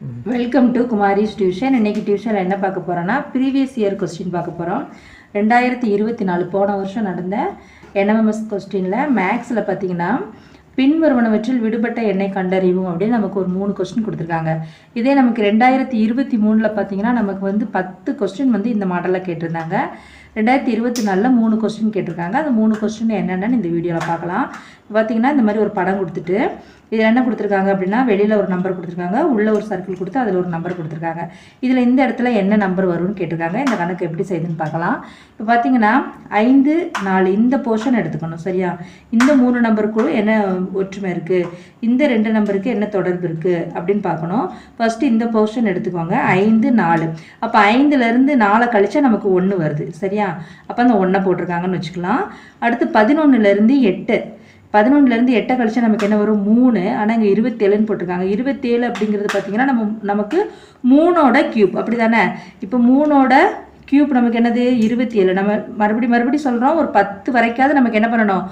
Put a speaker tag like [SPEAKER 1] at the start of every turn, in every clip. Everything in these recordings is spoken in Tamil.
[SPEAKER 1] வெல்கம் டு குமாரிஸ் டியூஷன் இன்றைக்கி டியூஷனில் என்ன பார்க்க போகிறோன்னா ப்ரீவியஸ் இயர் கொஸ்டின் பார்க்க போகிறோம் ரெண்டாயிரத்தி இருபத்தி நாலு போன வருஷம் நடந்த என்எம்எஸ் கொஸ்டினில் மேக்ஸில் பார்த்தீங்கன்னா பின்வருவனவற்றில் விடுபட்ட எண்ணெய் கண்டறிவும் அப்படின்னு நமக்கு ஒரு மூணு கொஸ்டின் கொடுத்துருக்காங்க. இதே நமக்கு ரெண்டாயிரத்தி இருபத்தி மூணில் பார்த்தீங்கன்னா நமக்கு வந்து பத்து கொஸ்டின் வந்து இந்த மாடலில் கேட்டிருந்தாங்க. ரெண்டாயிரத்தி இருபத்தி நாலில் மூணு கொஸ்டின் கேட்டிருக்காங்க. அந்த மூணு கொஸ்டின் என்னென்னு இந்த வீடியோவில் பார்க்கலாம். பார்த்தீங்கன்னா இந்த மாதிரி ஒரு படம் கொடுத்துட்டு இதில் என்ன கொடுத்துருக்காங்க அப்படின்னா வெளியில் ஒரு நம்பர் கொடுத்துருக்காங்க உள்ளே ஒரு சர்க்கிள் கொடுத்து அதில் ஒரு நம்பர் கொடுத்துருக்காங்க. இதில் இந்த இடத்துல என்ன நம்பர் வரும்னு கேட்டிருக்காங்க. இந்த கணக்கு எப்படி செய்யுதுன்னு பார்க்கலாம். இப்போ பார்த்தீங்கன்னா ஐந்து நாலு இந்த போர்ஷன் எடுத்துக்கணும் சரியா? இந்த மூணு நம்பருக்கும் என்ன ஒற்றுமை இருக்குது இந்த ரெண்டு நம்பருக்கு என்ன தொடர்பு இருக்குது அப்படின்னு பார்க்கணும். ஃபஸ்ட்டு இந்த போர்ஷன் எடுத்துக்கோங்க. ஐந்து நாலு. அப்போ ஐந்துலேருந்து நாலை கழிச்சா நமக்கு ஒன்று வருது சரியா? அப்போ அந்த ஒன்றை போட்டிருக்காங்கன்னு வச்சுக்கலாம். அடுத்து பதினொன்றுலேருந்து எட்டு. பதினொன்றுலேருந்து எட்டை கழிச்சா நமக்கு என்ன வரும்? மூணு. ஆனால் இங்கே இருபத்தேழுன்னு போட்டிருக்காங்க. இருபத்தேழு அப்படிங்கிறது பார்த்தீங்கன்னா நம்ம நமக்கு மூணோட கியூப் அப்படி தானே இப்போ மூணோட கியூப் நமக்கு என்னது? இருபத்தி ஏழு நம்ம மறுபடி மறுபடி சொல்கிறோம் ஒரு பத்து வரைக்காவது நமக்கு என்ன பண்ணணும்?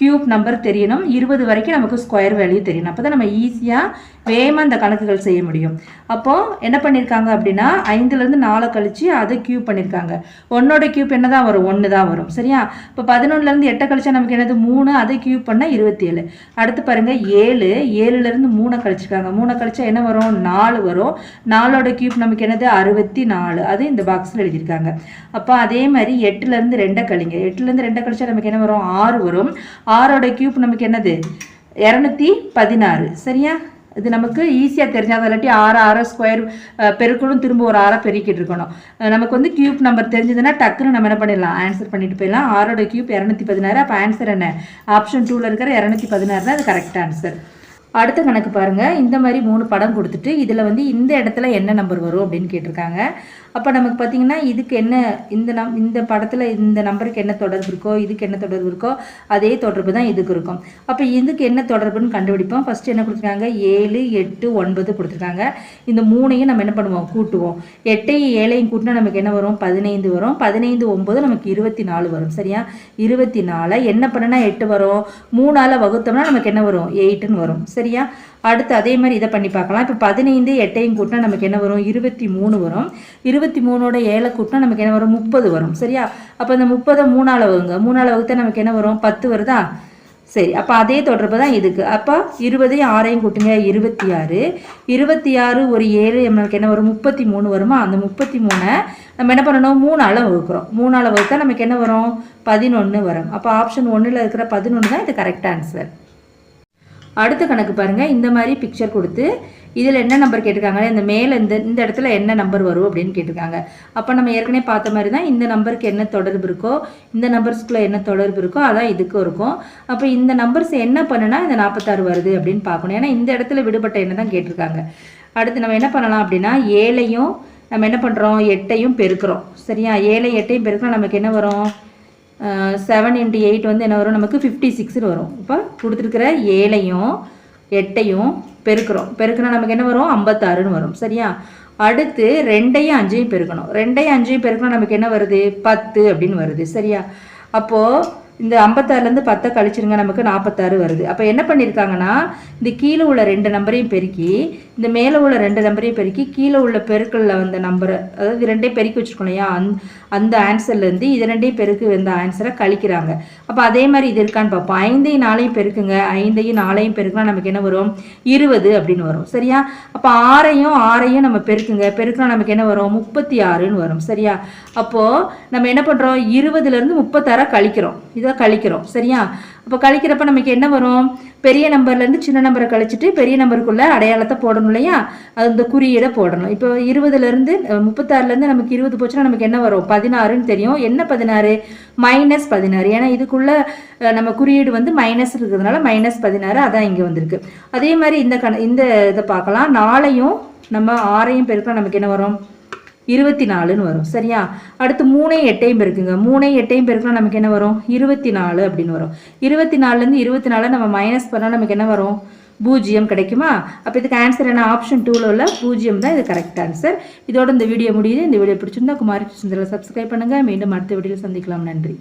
[SPEAKER 1] கியூப் நம்பர் தெரியணும். இருபது வரைக்கும் நமக்கு ஸ்கொயர் வேல்யூ தெரியணும். அப்போ தான் நம்ம ஈஸியாக வேகமாக அந்த கணக்குகள் செய்ய முடியும். அப்போது என்ன பண்ணியிருக்காங்க அப்படின்னா ஐந்துலேருந்து நாலை கழித்து அதை கியூப் பண்ணியிருக்காங்க ஒன்னோட கியூப் என்ன தான் வரும்? ஒன்று தான் வரும். சரியா? இப்போ பதினொன்றுலேருந்து எட்டை கழிச்சா நமக்கு என்னது? மூணு அதை கியூப் பண்ணால் இருபத்தி ஏழு அடுத்து பாருங்கள் ஏழு. ஏழுலேருந்து மூணை கழிச்சிருக்காங்க மூணை கழிச்சா என்ன வரும்? நாலு வரும். நாலோட கியூப் நமக்கு என்னது? அறுபத்தி நாலு அது இந்த பாக்ஸில் எழுதியிருக்காங்க. அப்போ அதே மாதிரி எட்டுலேருந்து ரெண்டை கழிங்க. எட்டுலேருந்து ரெண்டை கழிச்சா நமக்கு என்ன வரும்? ஆறு வரும். ஆறோட கியூப் நமக்கு என்னது? இரநூத்தி பதினாறு. சரியா? இது நமக்கு ஈஸியாக தெரிஞ்சால் இல்லாட்டி ஆறு ஆறு ஸ்கொயர் பெருக்கணும் திரும்ப ஒரு ஆறாக பெருக்கிட்டு இருக்கணும். நமக்கு வந்து கியூப் நம்பர் தெரிஞ்சதுன்னா டக்குன்னு நம்ம என்ன பண்ணிடலாம்? ஆன்சர் பண்ணிட்டு போயிடலாம். ஆறோட கியூப் இரநூத்தி பதினாறு. அப்போ ஆன்சர் என்ன? ஆப்ஷன் டூவில் இருக்கிற இரநூத்தி பதினாறு தான் அது கரெக்ட் ஆன்சர் அடுத்த கணக்கு பாருங்கள் இந்த மாதிரி மூணு படம் கொடுத்துட்டு இதில் வந்து இந்த இடத்துல என்ன நம்பர் வரும் அப்படின்னு கேட்டிருக்காங்க. அப்போ நமக்கு பார்த்தீங்கன்னா இதுக்கு என்ன இந்த நம் இந்த படத்தில் இந்த நம்பருக்கு என்ன தொடர்பு இருக்கோ இதுக்கு என்ன தொடர்பு இருக்கோ அதே தொடர்பு தான் இதுக்கு இருக்கும். அப்போ இதுக்கு என்ன தொடர்புன்னு கண்டுபிடிப்போம். ஃபஸ்ட்டு என்ன கொடுத்துருக்காங்க? ஏழு எட்டு ஒன்பது கொடுத்துருக்காங்க. இந்த மூணையும் நம்ம என்ன பண்ணுவோம்? கூட்டுவோம். எட்டையும் ஏழையும் கூட்டினா நமக்கு என்ன வரும்? பதினைந்து வரும். பதினைந்து ஒம்பது நமக்கு இருபத்தி நாலு வரும். சரியா? இருபத்தி நாலை என்ன பண்ணுனா எட்டு வரும். மூணால் வகுத்தோம்னா நமக்கு என்ன வரும்? எயிட்டுன்னு வரும். சரியா? அடுத்து அதே மாதிரி இதை பண்ணி பார்க்கலாம். இப்போ பதினைந்து எட்டையும் கூட்டினா நமக்கு என்ன வரும்? இருபத்தி மூணு வரும். இருபத்தி மூணோட ஏழை கூட்டினா நமக்கு என்ன வரும்? முப்பது வரும். சரியா? அப்போ இந்த முப்பதை மூணால் வகுங்க. மூணால் வகுத்தா நமக்கு என்ன வரும்? பத்து வருதா? சரி. அப்போ அதே தொடர்பு தான் இதுக்கு. அப்போ இருபதையும் ஆறையும் கூட்டுங்க. இருபத்தி ஆறு இருபத்தி ஆறு ஒரு ஏழு நம்மளுக்கு என்ன வரும்? முப்பத்தி மூணு வருமா? அந்த முப்பத்தி மூணை நம்ம என்ன பண்ணணும்? மூணால் வகுக்கிறோம். மூணால் வகுத்தா நமக்கு என்ன வரும்? பதினொன்று வரும். அப்போ ஆப்ஷன் ஒன்றில் இருக்கிற பதினொன்று தான் இது கரெக்ட் ஆன்சர். அடுத்த கணக்கு பாருங்கள் இந்த மாதிரி பிக்சர் கொடுத்து இதில் என்ன நம்பர் கேட்டிருக்காங்க? இந்த மேலே இந்த இந்த இடத்துல என்ன நம்பர் வரும் அப்படின்னு கேட்டிருக்காங்க. அப்போ நம்ம ஏற்கனவே பார்த்த மாதிரி தான் இந்த நம்பருக்கு என்ன தொடர்பு இருக்கோ இந்த நம்பர்ஸ்குள்ளே என்ன தொடர்பு இருக்கோ அதான் இதுக்கும் இருக்கும். அப்போ இந்த நம்பர்ஸ் என்ன பண்ணுனா இந்த நாற்பத்தாறு வருது அப்படின்னு பார்க்கணும். ஏன்னா இந்த இடத்துல விடுபட்ட என்ன தான் கேட்டிருக்காங்க. அடுத்து நம்ம என்ன பண்ணலாம் அப்படின்னா ஏழையும் நம்ம என்ன பண்ணுறோம் எட்டையும் பெருக்கிறோம். சரியா? ஏழை எட்டையும் பெருக்கிறோம் நமக்கு என்ன வரும்? செவன் இன்ட்டு எயிட் வந்து என்ன வரும்? நமக்கு ஃபிஃப்டி சிக்ஸ்னு வரும். இப்போ கொடுத்துருக்கிற ஏழையும் எட்டையும் பெருக்கிறோம். பெருக்கினா நமக்கு என்ன வரும்? ஐம்பத்தாறுன்னு வரும். சரியா? அடுத்து ரெண்டையும் அஞ்சையும் பெருக்கணும். ரெண்டையும் அஞ்சையும் பெருக்கணும் நமக்கு என்ன வருது? பத்து அப்படின்னு வருது. சரியா? அப்போது இந்த ஐம்பத்தாறுலேருந்து பத்தை கழிச்சிருங்க நமக்கு நாற்பத்தாறு வருது. அப்போ என்ன பண்ணியிருக்காங்கன்னா இந்த கீழே உள்ள ரெண்டு நம்பரையும் பெருக்கி இந்த மேலே உள்ள ரெண்டு நம்பரையும் பெருக்கி கீழே உள்ள பெருக்களில் வந்த நம்பரை அதாவது ரெண்டையும் பெருக்கி வச்சுருக்கோம் இல்லையா? அந் அந்த ஆன்சர்லேருந்து இது ரெண்டையும் பெருக்கு வந்த ஆன்சரை கழிக்கிறாங்க. அப்போ அதே மாதிரி இது இருக்கான்னு பார்ப்போம் ஐந்தையும் நாளையும் பெருக்குங்க. ஐந்தையும் நாளையும் பெருக்குனா நமக்கு என்ன வரும்? இருபது அப்படின்னு வரும். சரியா? அப்போ ஆறையும் ஆறையும் நம்ம பெருக்குங்க. பெருக்குனா நமக்கு என்ன வரும்? முப்பத்தி ஆறுன்னு வரும். சரியா? அப்போது நம்ம என்ன பண்ணுறோம் இருபதுலேருந்து முப்பத்தாறை கழிக்கிறோம். இதை கழிக்கிறோம். சரியா? அப்போ கழிக்கிறப்ப நமக்கு என்ன வரும்? பெரிய நம்பர்லேருந்து சின்ன நம்பரை கழிச்சிட்டு பெரிய நம்பருக்குள்ளே அடையாளத்தை போடணும் இல்லையா? அது இந்த குறியீடை போடணும். இப்போ இருபதுலேருந்து முப்பத்தாறுலேருந்து நமக்கு இருபது போச்சுன்னா நமக்கு என்ன வரும்? பதினாறுன்னு தெரியும். என்ன பதினாறு? மைனஸ் பதினாறு. ஏன்னா இதுக்குள்ள நம்ம குறியீடு வந்து மைனஸ் இருக்கிறதுனால மைனஸ் பதினாறு அதான் இங்கே வந்திருக்கு. அதே மாதிரி இந்த கண இந்த இதை பார்க்கலாம். நாளையும் நம்ம ஆறையும் பெருக்கலாம் நமக்கு என்ன வரும்? இருபத்தி நாலுன்னு வரும். சரியா? அடுத்து மூணையும் எட்டையும் பெருக்குங்க மூணையும் எட்டையும் பெருக்கலாம் நமக்கு என்ன வரும்? இருபத்தி நாலு அப்படின்னு வரும். இருபத்தி நாலுலேருந்து இருபத்தி நாலு நம்ம மைனஸ் பண்ணால் நமக்கு என்ன வரும்? பூஜ்ஜியம் கிடைக்குமா? அப்போ இதுக்கு ஆன்சர் என்ன? ஆப்ஷன் டூவில் உள்ள பூஜ்ஜியம் தான் இது கரெக்ட் ஆன்சர் இதோட இந்த வீடியோ முடியுது. இந்த வீடியோ பிடிச்சிருந்தா குமாரி சுந்தரில் சப்ஸ்கிரைப் பண்ணுங்கள் மீண்டும் அடுத்த வீடியோவில் சந்திக்கலாம். நன்றி.